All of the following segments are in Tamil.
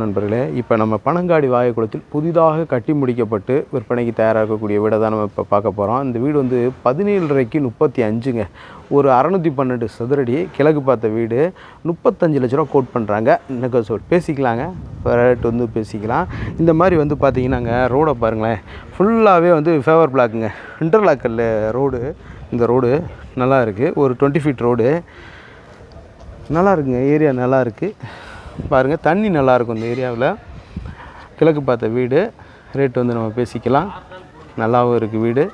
நண்பர்களே. இப்போ நம்ம பனங்காடி வாயக்குளத்தில் புதிதாக கட்டி முடிக்கப்பட்டு விற்பனைக்கு தயாராகக்கூடிய வீடை தான் நம்ம இப்போ பார்க்க போகிறோம் இந்த வீடு வந்து பதினேழரைக்கு முப்பத்தி அஞ்சுங்க. ஒரு அறநூற்றி பன்னெண்டு சதுரடி கிழக்கு பார்த்த வீடு. முப்பத்தஞ்சு லட்ச ரூபா கோட் பண்ணுறாங்க இன்னும் சொல் பேசிக்கலாங்க. ரேட் வந்து பேசிக்கலாம். இந்த மாதிரி வந்து பார்த்தீங்கன்னாங்க ரோடை பாருங்களேன். ஃபுல்லாகவே வந்து ஃபேவர் பிளாக்குங்க இன்டர்லாக்கல்ல ரோடு இந்த ரோடு நல்லா இருக்குது ஒரு டுவெண்ட்டி ஃபீட் ரோடு நல்லா இருக்குங்க. ஏரியா நல்லா இருக்குது பாருங்கள் தண்ணி நல்லாயிருக்கும் இந்த ஏரியாவில். கிழக்கு பார்த்த வீடு. ரேட் வந்து நம்ம பேசிக்கலாம். நல்லாவும் இருக்குது வீடு.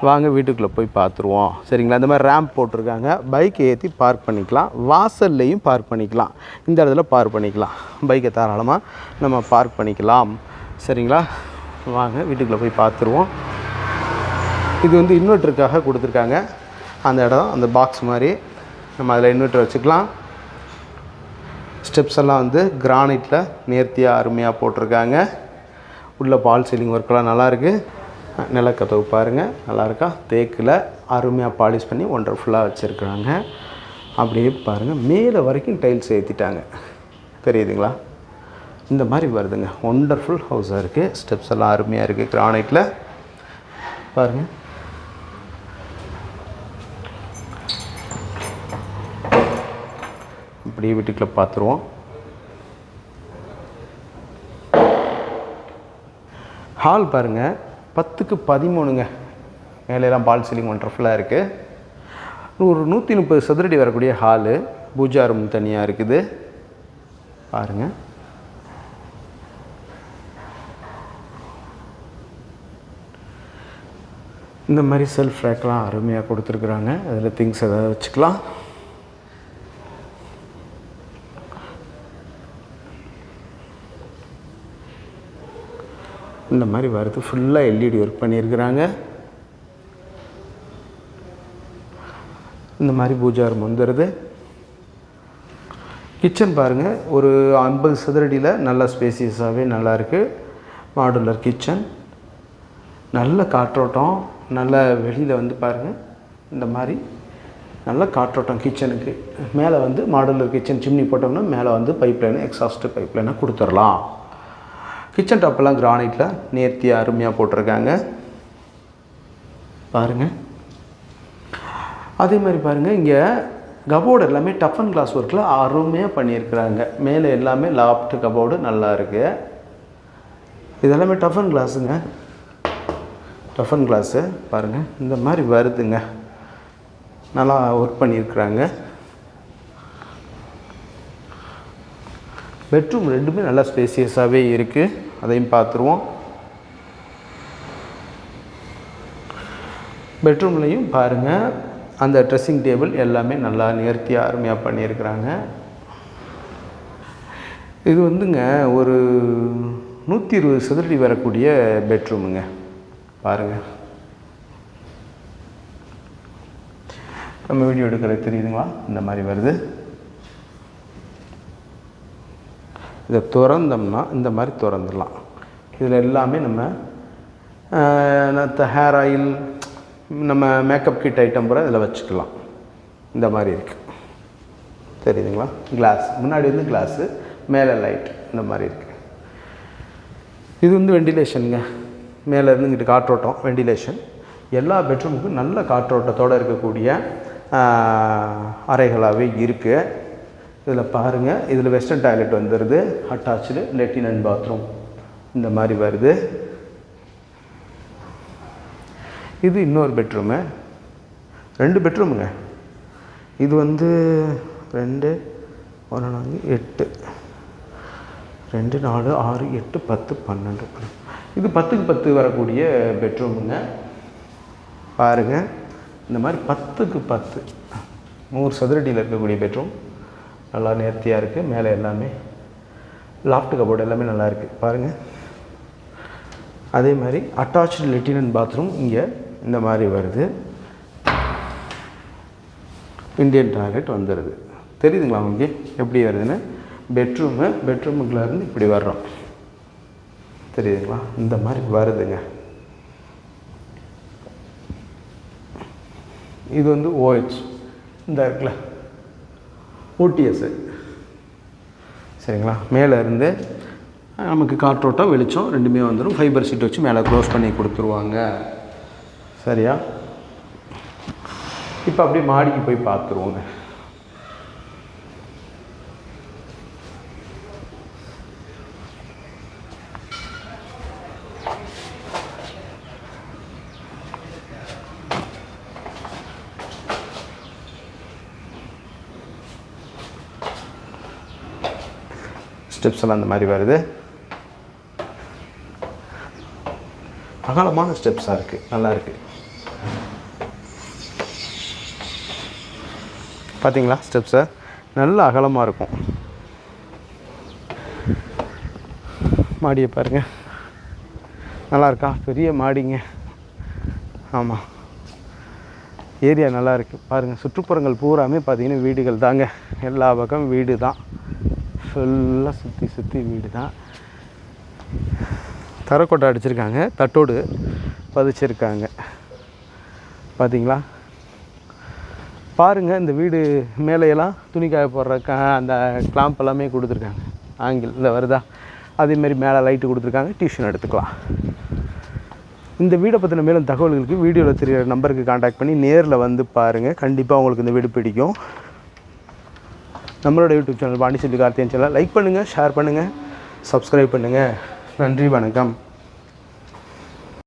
வாங்க வீட்டுக்குள்ளே போய் பார்த்துருவோம் சரிங்களா? இந்த மாதிரி ரேம்ப் போட்டிருக்காங்க. பைக்கை ஏற்றி பார்க் பண்ணிக்கலாம். வாசல்லையும் பார்க் பண்ணிக்கலாம். இந்த இடத்துல பார்க் பண்ணிக்கலாம். பைக்கை தாராளமாக நம்ம பார்க் பண்ணிக்கலாம். சரிங்களா? வாங்க வீட்டுக்குள்ளே போய் பார்த்துருவோம் இது வந்து இன்வெர்ட்டருக்காக கொடுத்துருக்காங்க. அந்த இடம் அந்த பாக்ஸ் மாதிரி. நம்ம அதில் இன்வெர்ட்டர் வச்சுக்கலாம். ஸ்டெப்ஸ் எல்லாம் வந்து கிரானைட்டில் நேர்த்தியாக அருமையாக போட்டிருக்காங்க. உள்ள பால் சீலிங் ஒர்க்கெல்லாம் நல்லாயிருக்கு நிலக்கதவு பாருங்கள் நல்லாயிருக்கா தேக்கில் அருமையாக பாலிஷ் பண்ணி ஒண்டர்ஃபுல்லாக வச்சுருக்குறாங்க அப்படியே பாருங்கள் மேலே வரைக்கும் டைல்ஸ் ஏற்றிட்டாங்க தெரியுதுங்களா? இந்த மாதிரி வருதுங்க. ஒண்டர்ஃபுல் ஹவுஸாக இருக்குது ஸ்டெப்ஸ் எல்லாம் அருமையாக இருக்குது கிரானைட்டில் பாருங்கள் இப்படியே வீட்டுக்குள்ளே பார்த்துருவோம் ஹால் பாருங்கள் பத்துக்கு பதிமூணுங்க. மேலெல்லாம் பால் சீலிங் ஒண்டர்ஃபுல்லாக இருக்குது ஒரு நூற்றி முப்பது சதுரடி வரக்கூடிய ஹாலு பூஜா ரூம் தனியாக இருக்குது. பாருங்கள் இந்த மாதிரி செல்ஃப் ரேக்லாம் அருமையாக கொடுத்துருக்குறாங்க. அதில் திங்ஸ் எதாவது வச்சுக்கலாம். இந்த மாதிரி வருது ஃபுல்லாக எல்இடி ஒர்க் பண்ணியிருக்கிறாங்க. இந்த மாதிரி பூஜா ரூம் வந்துடுது கிச்சன் பாருங்கள் ஒரு ஐம்பது சதுரடியில் நல்ல ஸ்பேசியஸாகவே நல்லாயிருக்கு மாடுலர் கிச்சன் நல்ல காற்றோட்டம் நல்ல வெளியில் வந்து பாருங்கள் இந்த மாதிரி நல்ல காற்றோட்டம் கிச்சனுக்கு மேலே வந்து மாடுலர் கிச்சன் சிம்னி போட்டோம்னா மேலே வந்து பைப் லைன் எக்ஸாஸ்ட்டு பைப் லைனாக கொடுத்துடலாம். கிச்சன் டாப்பெல்லாம் கிரானைட்டில் நேர்த்தியாக அருமையாக போட்டிருக்காங்க. பாருங்கள் அதே மாதிரி பாருங்கள் இங்கே கபோர்டு எல்லாமே டஃப் அண்ட் கிளாஸ் ஒர்க்கில் அருமையாக பண்ணியிருக்கிறாங்க. மேலே எல்லாமே லாப்ட் கபோர்டு நல்லா இருக்குது இதெல்லாமே டஃப் அண்ட் கிளாஸுங்க டஃப் அண்ட் கிளாஸு பாருங்கள் இந்த மாதிரி வருதுங்க. நல்லா ஒர்க் பண்ணியிருக்கிறாங்க. பெட்ரூம் ரெண்டுமே நல்லா ஸ்பேசியஸாகவே இருக்குது அதையும் பார்த்துருவோம். பெட்ரூம்லேயும் பாருங்கள் அந்த ட்ரெஸ்ஸிங் டேபிள் எல்லாமே நல்லா நேர்த்தியாக அருமையாக பண்ணியிருக்கிறாங்க. இது வந்துங்க ஒரு நூற்றி இருபது சதுரடி வரக்கூடிய பெட்ரூமுங்க. பாருங்கள் நம்ம வீடியோ எடுக்கிறது தெரியுதுங்களா? இந்த மாதிரி வருது. இதை திறந்தோம்னா இந்த மாதிரி திறந்துடலாம். இதில் எல்லாமே நம்ம ஹேர் ஆயில் நம்ம மேக்கப் கிட் ஐட்டம் பூரா இதில் வச்சுக்கலாம். இந்த மாதிரி இருக்குது தெரியுதுங்களா? கிளாஸ் முன்னாடி வந்து கிளாஸு மேலே லைட் இந்த மாதிரி இருக்குது இது வந்து வெண்டிலேஷனுங்க மேலே இருந்துங்கிட்டு காற்றோட்டம் வெண்டிலேஷன் எல்லா பெட்ரூமுக்கும் நல்ல காற்றோட்டத்தோடு இருக்கக்கூடிய அறைகளாகவே இருக்குது இதில் பாருங்கள் இதில் வெஸ்டர்ன் டாய்லெட் வந்துடுது அட்டாச்சு லெட்டின் அண்ட் பாத்ரூம் இந்த மாதிரி வருது. இது இன்னொரு பெட்ரூமு ரெண்டு பெட்ரூமுங்க இது வந்து ரெண்டு ஒன்று நான்கு எட்டு. ரெண்டு நாலு ஆறு எட்டு பத்து பன்னெண்டு. இது பத்துக்கு பத்து வரக்கூடிய பெட்ரூமுங்க பாருங்கள் இந்த மாதிரி பத்துக்கு பத்து. நூறு சதுரடியில் இருக்கக்கூடிய பெட்ரூம் நல்லா நேர்த்தியாக இருக்குது மேலே எல்லாமே லாஃப்ட் கபோர்டு எல்லாமே நல்லா இருக்குது பாருங்கள் அதே மாதிரி அட்டாச்சு லெட்டினன் பாத்ரூம் இங்கே இந்த மாதிரி வருது. இந்தியன் டாய்லெட் வந்துடுது தெரியுதுங்களா உங்களுக்கு? எப்படி வருதுன்னு? பெட்ரூமு பெட்ரூமுக்குள்ளேருந்து இப்படி வர்றோம். தெரியுதுங்களா? இந்த மாதிரி வருதுங்க. இது வந்து ஓஹெச் இந்த இருக்குல்ல? ஓடிஎஸ்ஸு சரிங்களா? மேலே இருந்து நமக்கு காற்றோட்டம் வெளிச்சம் ரெண்டுமே வந்துடும் ஃபைபர் சீட் வச்சு மேலே க்ளோஸ் பண்ணி கொடுத்துருவாங்க. சரியா? இப்போ அப்படியே மாடிக்கு போய் பார்த்துருவோங்க. ஸ்டெப்ஸ் எல்லாம் அந்த மாதிரி வருது. அகலமான ஸ்டெப்ஸாக இருக்குது நல்லா இருக்குது பார்த்தீங்களா ஸ்டெப்ஸை? நல்ல அகலமாக இருக்கும். மாடியை பாருங்க. நல்லா இருக்கா? பெரிய மாடிங்க. ஆமாம் ஏரியா நல்லா இருக்குது பாருங்கள் சுற்றுப்புறங்கள் பூராமே பார்த்தீங்கன்னா வீடுகள் தாங்க. எல்லா பக்கம் வீடு தான் ஃபுல்லாக சுற்றி சுற்றி வீடு தான் தரக்கோட்டை அடிச்சிருக்காங்க. தட்டோடு பதிச்சிருக்காங்க. பார்த்தீங்களா பாருங்கள் இந்த வீடு மேலேயெல்லாம் துணி காய போடுற க அந்த கிளாம்ப் எல்லாமே கொடுத்துருக்காங்க. ஆங்கிள் இந்த வருதா? அதேமாரி மேலே லைட்டு கொடுத்துருக்காங்க. டியூஷன் எடுத்துக்கலாம். இந்த வீடை பற்றின மேலும் தகவல்களுக்கு வீடியோவில் தெரியிற நம்பருக்கு காண்டாக்ட் பண்ணி நேரில் வந்து பாருங்கள் கண்டிப்பாக உங்களுக்கு இந்த வீடு பிடிக்கும். நம்மளோட YouTube channel Pandiselvi Karthiyan channel like பண்ணுங்கள் ஷேர் பண்ணுங்கள் சப்ஸ்கிரைப் பண்ணுங்கள் நன்றி வணக்கம்.